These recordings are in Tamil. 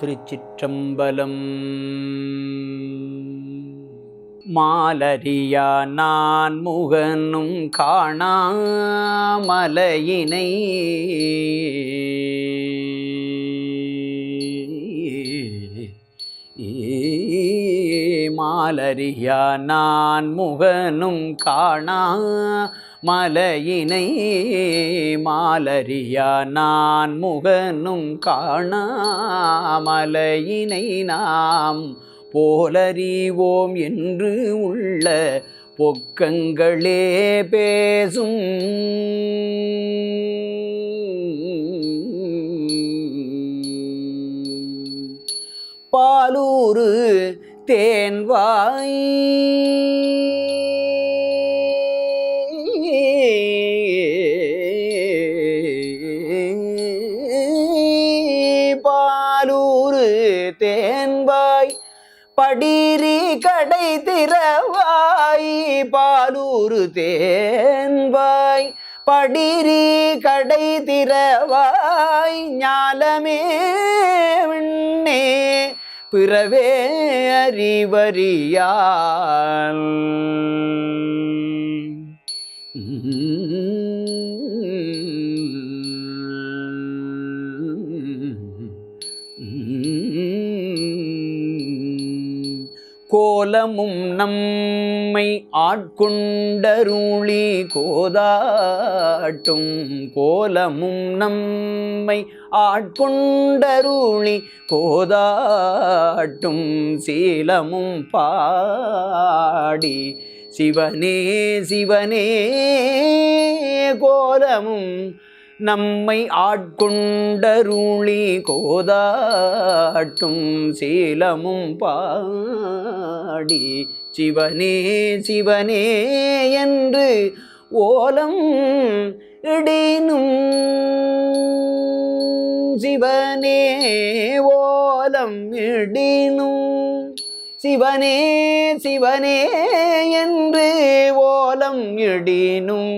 திருச்சிற்றம்பலம். மாலரியா நான் முகனும் காணாமலையினை மாலரியா நான் முகனும் காணா. மலையினை மாலரியா நான் முகனும் காணா. மலையினை நாம் போலறிவோம் என்று உள்ள பொக்கங்களே பேசும். பாலூரு தேன்வாய் பாலூரு தேன்வாய் படிரி கடை திறவாய். பாலூரு தேன்வாய் படிரி கடை திறவாய். ஞாலமே விண்ணே. பிறவே அறிவறியால். கோலமும் நம்மை ஆட்கொண்டருளி கோதாட்டும். கோலமும் நம்மை ஆட்கொண்டருளி கோதாட்டும். சீலமும் பாடி சிவனே சிவனே கோலமும் நம்மை ஆட்கொண்டருளி கோதாட்டும் சீலமும் பாடி. சிவனே சிவனே என்று ஓலம் இடினும் சிவனே ஓலம் இடினும் சிவனே சிவனே என்று ஓலம் இடினும்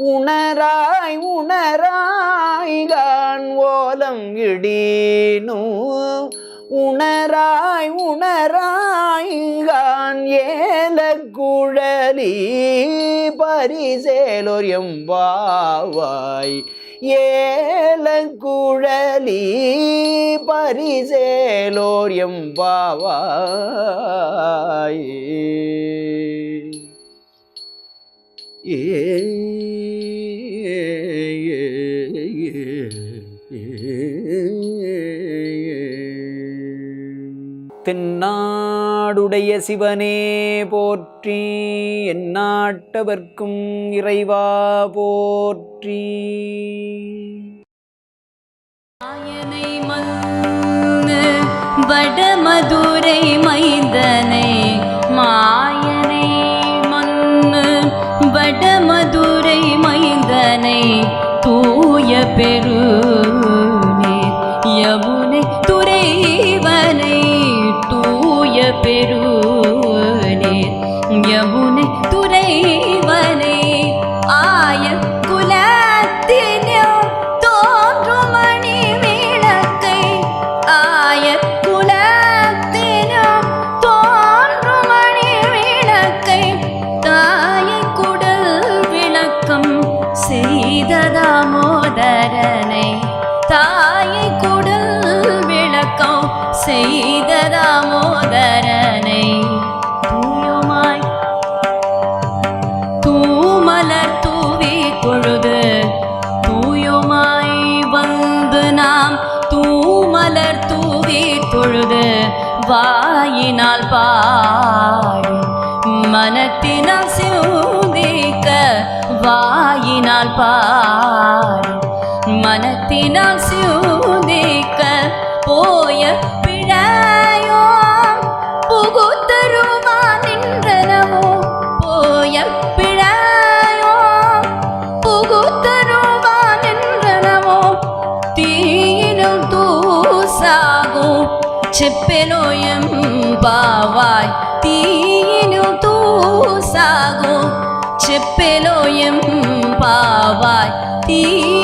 உணராய் உணராய்கான் ஓலம் இடீனு உணராய் உணராய் உணராய்கான் ஏல குழலி பரிசேலோர் எம்பாவாய் ஏல குழலி பரிசேலோர் எம்பாவாய் தென்னாடுடைய சிவனே போற்றி எந்நாட்டவர்க்கும் இறைவா போற்றி. வடமதுரை மைந்தனை மைந்தனை தூய பெருநே யமுனை துறைவனை தூய பெருநே யமு செய்ததாமோதரனை தாயை குடல் விளக்கம் செய்ததாமோதரனை தூயமாய் தூமலர் தூவி கொழுது தூயமாய் வந்து நாம் தூமலர் தூவி தொழுது வாயினால் பாடி மனத்தினால் சிவ வாயினால் பாடி மனத்தினால் சிந்திக்க போய பிழையோ புகுத்தருமா நின்றனவோ போய பிழையோ புகுத்தருமா நின்றனவோ தீயினும் தூசாகும் செப்பெலோயம் பாவாய் தீயினும் தூசாகும் చెప్పెలో ఎం పావాయి?